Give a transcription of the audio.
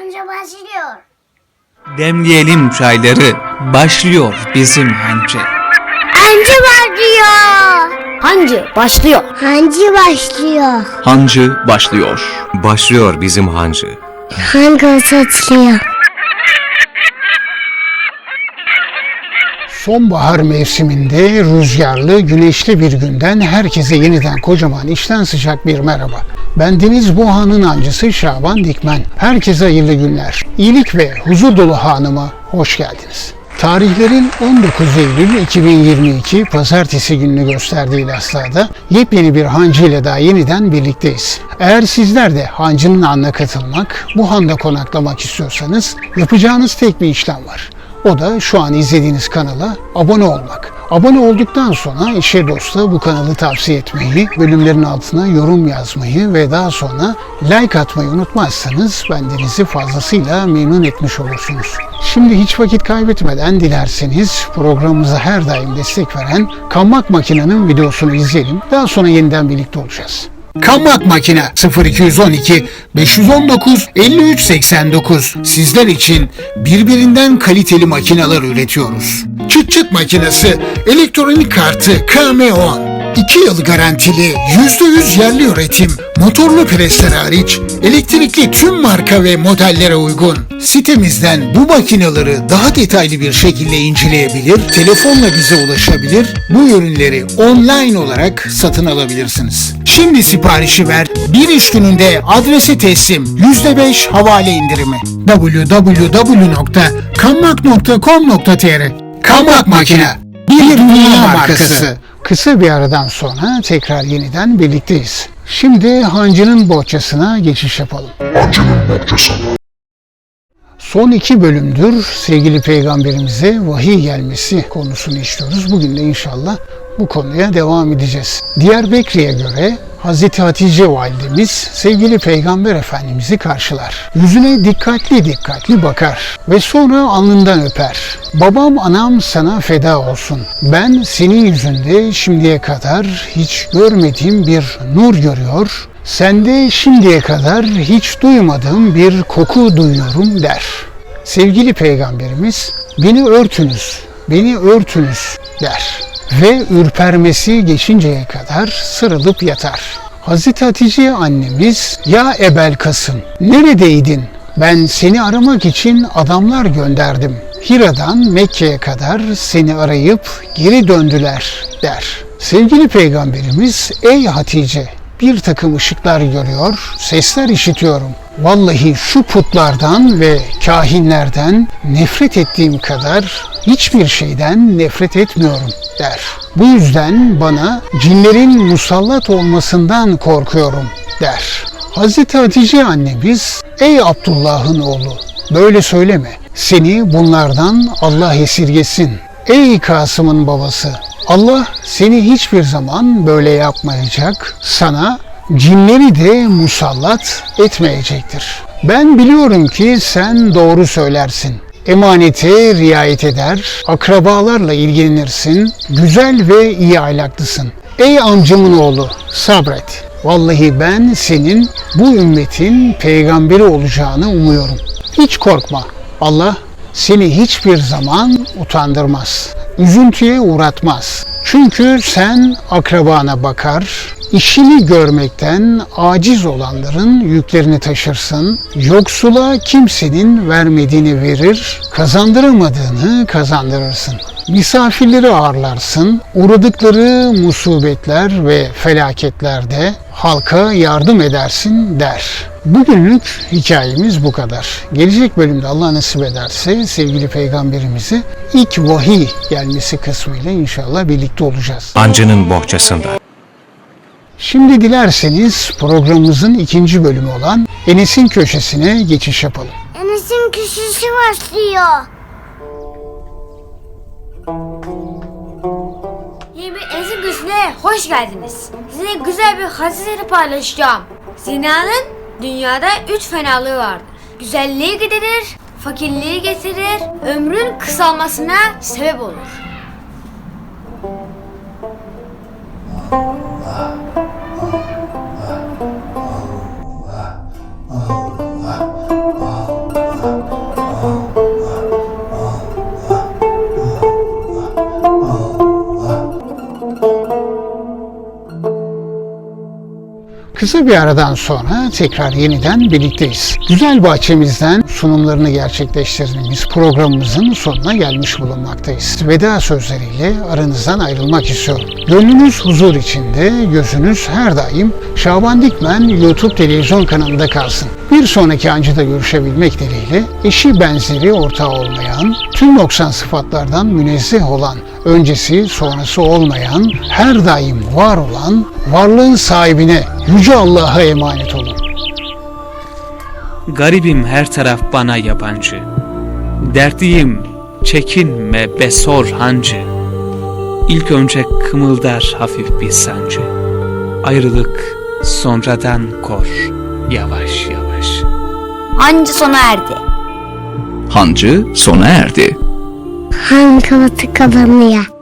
Anca başlıyor. Demleyelim çayları. Başlıyor bizim hancı. Anca başlıyor. Hancı başlıyor. Hancı başlıyor. Hancı başlıyor. Başlıyor bizim hancı. Hangi satılıyor? Sonbahar mevsiminde rüzgarlı, güneşli bir günden herkese yeniden kocaman içten sıcak bir merhaba. Ben Deniz Buhan'ın ancısı Şaban Dikmen. Herkese hayırlı günler. İyilik ve huzur dolu hanıma hoş geldiniz. Tarihlerin 19 Eylül 2022 Pazartesi gününü gösterdiği Laslar'da yepyeni bir hancı ile daha yeniden birlikteyiz. Eğer sizler de hancının anına katılmak, bu handa konaklamak istiyorsanız yapacağınız tek bir işlem var. O da şu an izlediğiniz kanala abone olmak. Abone olduktan sonra işe dosta bu kanalı tavsiye etmeyi, bölümlerin altına yorum yazmayı ve daha sonra like atmayı unutmazsanız bendenizi fazlasıyla memnun etmiş olursunuz. Şimdi hiç vakit kaybetmeden dilerseniz programımıza her daim destek veren Kammak Makina'nın videosunu izleyelim. Daha sonra yeniden birlikte olacağız. Kammak Makine 0212 519 53 89 sizler için birbirinden kaliteli makineler üretiyoruz. Çıt çıt makinesi, elektronik kartı KM10. 2 yıl garantili, %100 yerli üretim, motorlu presler hariç, elektrikli tüm marka ve modellere uygun. Sitemizden bu makineleri daha detaylı bir şekilde inceleyebilir, telefonla bize ulaşabilir, bu ürünleri online olarak satın alabilirsiniz. Şimdi siparişi ver, bir iş gününde adrese teslim, %5 havale indirimi. www.kammak.com.tr Kammak Makine, bir dünya markası. Kısa bir aradan sonra tekrar yeniden birlikteyiz. Şimdi hancının bohçasına geçiş yapalım. Son iki bölümdür sevgili peygamberimize vahiy gelmesi konusunu işliyoruz. Bugün de inşallah bu konuya devam edeceğiz. Diyarbekir'e göre Hazreti Hatice validemiz sevgili peygamber efendimizi karşılar. Yüzüne dikkatli dikkatli bakar ve sonra alnından öper. Babam anam sana feda olsun. Ben senin yüzünde şimdiye kadar hiç görmediğim bir nur görüyor. Sende şimdiye kadar hiç duymadığım bir koku duyuyorum der. Sevgili peygamberimiz beni örtünüz, beni örtünüz der ve ürpermesi geçinceye kadar sarılıp yatar. Hazreti Hatice annemiz ya Ebel Kasım neredeydin? Ben seni aramak için adamlar gönderdim. Hira'dan Mekke'ye kadar seni arayıp geri döndüler der. Sevgili peygamberimiz ey Hatice bir takım ışıklar görüyor, sesler işitiyorum. Vallahi şu putlardan ve kahinlerden nefret ettiğim kadar hiçbir şeyden nefret etmiyorum der. Bu yüzden bana cinlerin musallat olmasından korkuyorum der. Hazreti Hatice annemiz ey Abdullah'ın oğlu böyle söyleme. Seni bunlardan Allah esirgesin. Ey Kasım'ın babası Allah seni hiçbir zaman böyle yapmayacak. Sana cinleri de musallat etmeyecektir. Ben biliyorum ki sen doğru söylersin. Emanete riayet eder, akrabalarla ilgilenirsin, güzel ve iyi ahlaklısın. Ey amcamın oğlu sabret. Vallahi ben senin bu ümmetin peygamberi olacağını umuyorum. Hiç korkma. Allah seni hiçbir zaman utandırmaz. Üzüntüye uğratmaz. Çünkü sen akrabana bakar, işini görmekten aciz olanların yüklerini taşırsın, yoksula kimsenin vermediğini verir, kazandıramadığını kazandırırsın. Misafirleri ağırlarsın, uğradıkları musibetler ve felaketlerde halka yardım edersin der. Bugünlük hikayemiz bu kadar. Gelecek bölümde Allah nasip ederse sevgili peygamberimizi ilk vahiy gelmesi kısmıyla inşallah birlikte olacağız. Hancının bohçasında. Şimdi dilerseniz programımızın ikinci bölümü olan Enes'in köşesine geçiş yapalım. Enes'in küsüsü başlıyor. Yeni bir Enes'in Güçlü'ne hoş geldiniz. Size güzel bir hadisleri paylaşacağım. Zinanın dünyada üç fenalığı vardır. Güzelliği giderir, fakirliği getirir, ömrün kısalmasına sebep olur. Kısa bir aradan sonra tekrar yeniden birlikteyiz. Güzel bahçemizden sunumlarını gerçekleştirdiğimiz programımızın sonuna gelmiş bulunmaktayız. Veda sözleriyle aranızdan ayrılmak istiyorum. Gönlünüz huzur içinde, gözünüz her daim Şaban Dikmen YouTube televizyon kanalında kalsın. Bir sonraki ancıda görüşebilmek dileğiyle eşi benzeri ortağı olmayan, tüm noksan sıfatlardan münezzeh olan, öncesi sonrası olmayan, her daim var olan, varlığın sahibine Yüce Allah'a emanet olun. Garibim her taraf bana yabancı. Dertliyim, çekinme be sor hancı. İlk önce kımıldar hafif bir sancı. Ayrılık sonradan kor, yavaş yavaş. Hancı sona erdi. Hancı sona erdi. Han kafası kapanıyor.